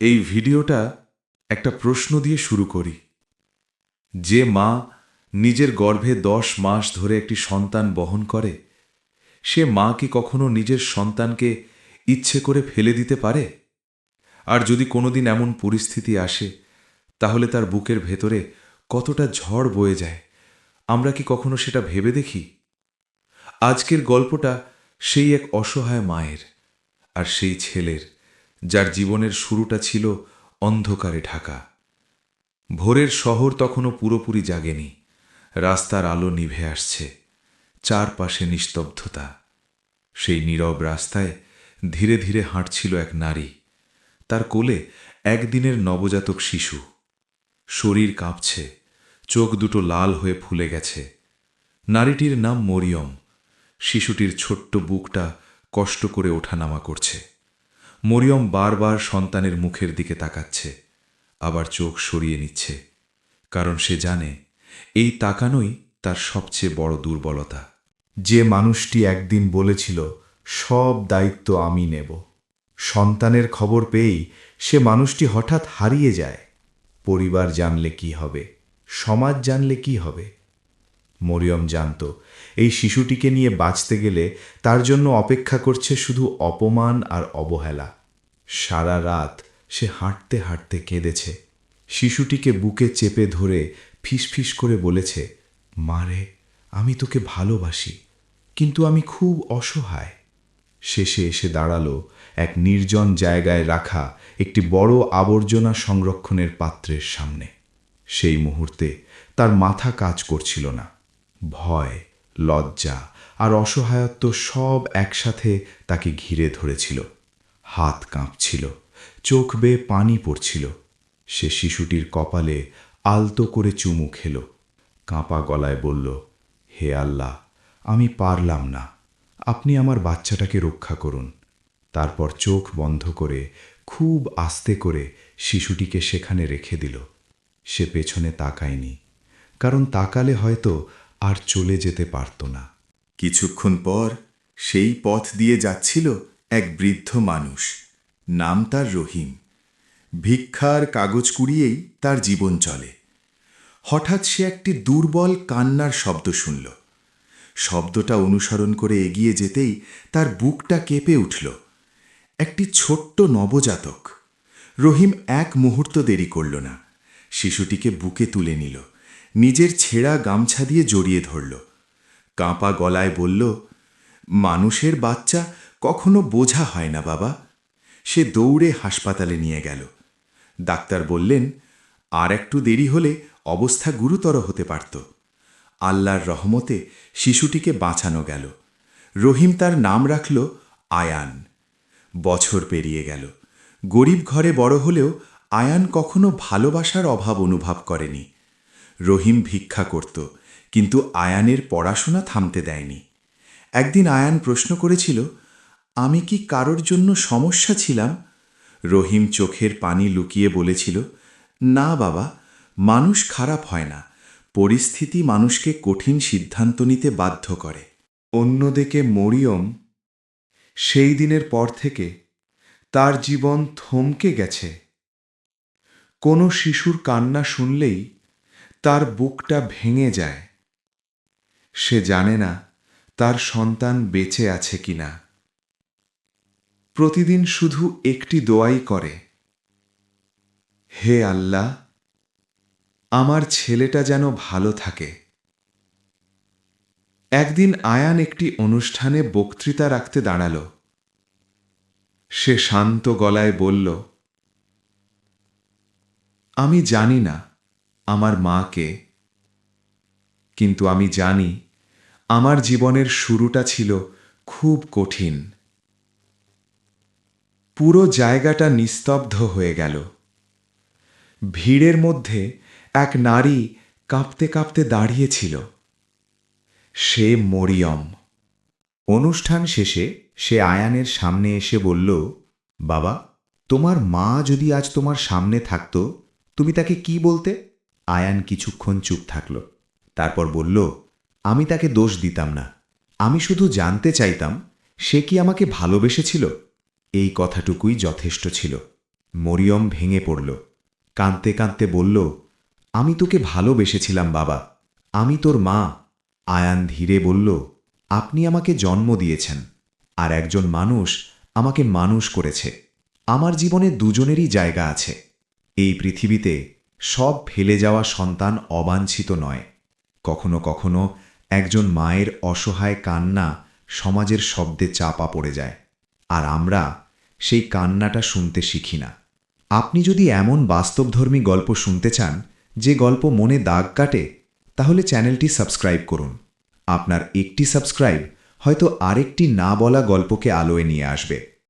এই ভিডিওটা একটা প্রশ্ন দিয়ে শুরু করি। যে মা নিজের গর্ভে দশ মাস ধরে একটি সন্তান বহন করে, সে মা কি কখনো নিজের সন্তানকে ইচ্ছে করে ফেলে দিতে পারে? আর যদি কোনোদিন এমন পরিস্থিতি আসে, তাহলে তার বুকের ভেতরে কতটা ঝড় বয়ে যায়? আমরা কি কখনো সেটা ভেবে দেখি? আজকের গল্পটা সেই এক অসহায় মায়ের আর সেই ছেলের। যার জীবনের শুরুটা ছিল অন্ধকারে ঢাকা। ভোরের শহর তখনও পুরোপুরি জাগেনি। রাস্তার আলো নিভে আসছে। চারপাশে নিস্তব্ধতা। সেই নীরব রাস্তায় ধীরে ধীরে হাঁটছিল এক নারী। তার কোলে একদিনের নবজাতক শিশু। শরীর কাঁপছে। চোখ দুটো লাল হয়ে ফুলে গেছে। নারীটির নাম মরিয়ম। শিশুটির ছোট্ট বুকটা কষ্ট করে ওঠানামা করছে। মরিয়ম বারবার সন্তানের মুখের দিকে তাকাচ্ছে, আবার চোখ সরিয়ে নিচ্ছে, কারণ সে জানে এই তাকানোই তার সবচেয়ে বড় দুর্বলতা। যে মানুষটি একদিন বলেছিল, সব দায়িত্ব আমি নেব। সন্তানের খবর পেয়েই সে মানুষটি হঠাৎ হারিয়ে যায়। পরিবার জানলে কি হবে? সমাজ জানলে কি হবে? মরিয়ম জানত এই শিশুটিকে নিয়ে বাঁচতে গেলে তার জন্য অপেক্ষা করছে শুধু অপমান আর অবহেলা। সারা রাত সে হাঁটতে হাঁটতে কেঁদেছে। শিশুটিকে বুকে চেপে ধরে ফিসফিস করে বলেছে, মারে, আমি তোকে ভালোবাসি, কিন্তু আমি খুব অসহায়। শেষে এসে দাঁড়াল এক নির্জন জায়গায় রাখা একটি বড় আবর্জনা সংরক্ষণের পাত্রের সামনে। সেই মুহূর্তে তার মাথা কাজ করছিল না। ভয় লজ্জা আর অসহায়ত্ব সব একসাথে তাকে ঘিরে ধরেছিল। হাত কাঁপছিল, চোখ বেয়ে পানি পড়ছিল। সে শিশুটির কপালে আলতো করে চুমু খেল। কাঁপা গলায় বলল, হে আল্লাহ, আমি পারলাম না। আপনি আমার বাচ্চাটাকে রক্ষা করুন। তারপর চোখ বন্ধ করে খুব আস্তে করে শিশুটিকে সেখানে রেখে দিল। সে পেছনে তাকায়নি, কারণ তাকালে হয়তো আর চলে যেতে পারত না। কিছুক্ষণ পর সেই পথ দিয়ে যাচ্ছিল এক বৃদ্ধ মানুষ। নাম তার রহিম। ভিক্ষার কাগজ কুড়িয়েই তার জীবন চলে। হঠাৎ সে একটি দুর্বল কান্নার শব্দ শুনল। শব্দটা অনুসরণ করে এগিয়ে যেতেই তার বুকটা কেঁপে উঠল। একটি ছোট্ট নবজাতক। রহিম এক মুহূর্ত দেরি করল না। শিশুটিকে বুকে তুলে নিল। নিজের ছেঁড়া গামছা দিয়ে জড়িয়ে ধরল। কাঁপা গলায় বলল, মানুষের বাচ্চা কখনো বোঝা হয় না, বাবা। সে দৌড়ে হাসপাতালে নিয়ে গেল। ডাক্তার বললেন, আর একটু দেরি হলে অবস্থা গুরুতর হতে পারত। আল্লাহর রহমতে শিশুটিকে বাঁচানো গেল। রহিম তার নাম রাখল আয়ান। বছর পেরিয়ে গেল। গরিব ঘরে বড় হলেও আয়ান কখনো ভালোবাসার অভাব অনুভব করেনি। রহিম ভিক্ষা করত, কিন্তু আয়ানের পড়াশোনা থামতে দেয়নি। একদিন আয়ান প্রশ্ন করেছিল, আমি কি কারোর জন্য সমস্যা ছিলাম? রহিম চোখের পানি লুকিয়ে বলেছিল, না বাবা, মানুষ খারাপ হয় না। পরিস্থিতি মানুষকে কঠিন সিদ্ধান্ত নিতে বাধ্য করে। অন্যদিকে মরিয়ম সেই দিনের পর থেকে তার জীবন থমকে গেছে। কোনো শিশুর কান্না শুনলেই তার বুকটা ভেঙে যায়। সে জানে না তার সন্তান বেঁচে আছে কিনা। প্রতিদিন শুধু একটি দোয়াই করে, হে আল্লাহ, আমার ছেলেটা যেন ভালো থাকে। একদিন আয়ান একটি অনুষ্ঠানে বক্তৃতা রাখতে দাঁড়াল। সে শান্ত গলায় বলল, আমি জানি না আমার মাকে। কিন্তু আমি জানি, আমার জীবনের শুরুটা ছিল খুব কঠিন। পুরো জায়গাটা নিস্তব্ধ হয়ে গেল। ভিড়ের মধ্যে এক নারী কাঁপতে কাঁপতে দাঁড়িয়েছিল। সে মরিয়ম। অনুষ্ঠান শেষে সে আয়ানের সামনে এসে বলল, বাবা, তোমার মা যদি আজ তোমার সামনে থাকতো, তুমি তাকে কি বলতে? আয়ান কিছুক্ষণ চুপ থাকল। তারপর বলল, আমি তাকে দোষ দিতাম না। আমি শুধু জানতে চাইতাম, সে কি আমাকে ভালোবেসেছিল? এই কথাটুকুই যথেষ্ট ছিল। মরিয়ম ভেঙে পড়ল। কাঁদতে কাঁদতে বলল, আমি তোকে ভালোবেসেছিলাম, বাবা। আমি তোর মা। আয়ান ধীরে বলল, আপনি আমাকে জন্ম দিয়েছেন, আর একজন মানুষ আমাকে মানুষ করেছে। আমার জীবনে দুজনেরই জায়গা আছে। এই পৃথিবীতে সব ফেলে যাওয়া সন্তান অবাঞ্ছিত নয়। কখনো কখনো একজন মায়ের অসহায় কান্না সমাজের শব্দে চাপা পড়ে যায়। আর আমরা সেই কান্নাটা শুনতে শিখি না। আপনি যদি এমন বাস্তবধর্মী গল্প শুনতে চান, যে গল্প মনে দাগ কাটে, তাহলে চ্যানেলটি সাবস্ক্রাইব করুন। আপনার একটি সাবস্ক্রাইব হয়তো আরেকটি না বলা গল্পকে আলোয় নিয়ে আসবে।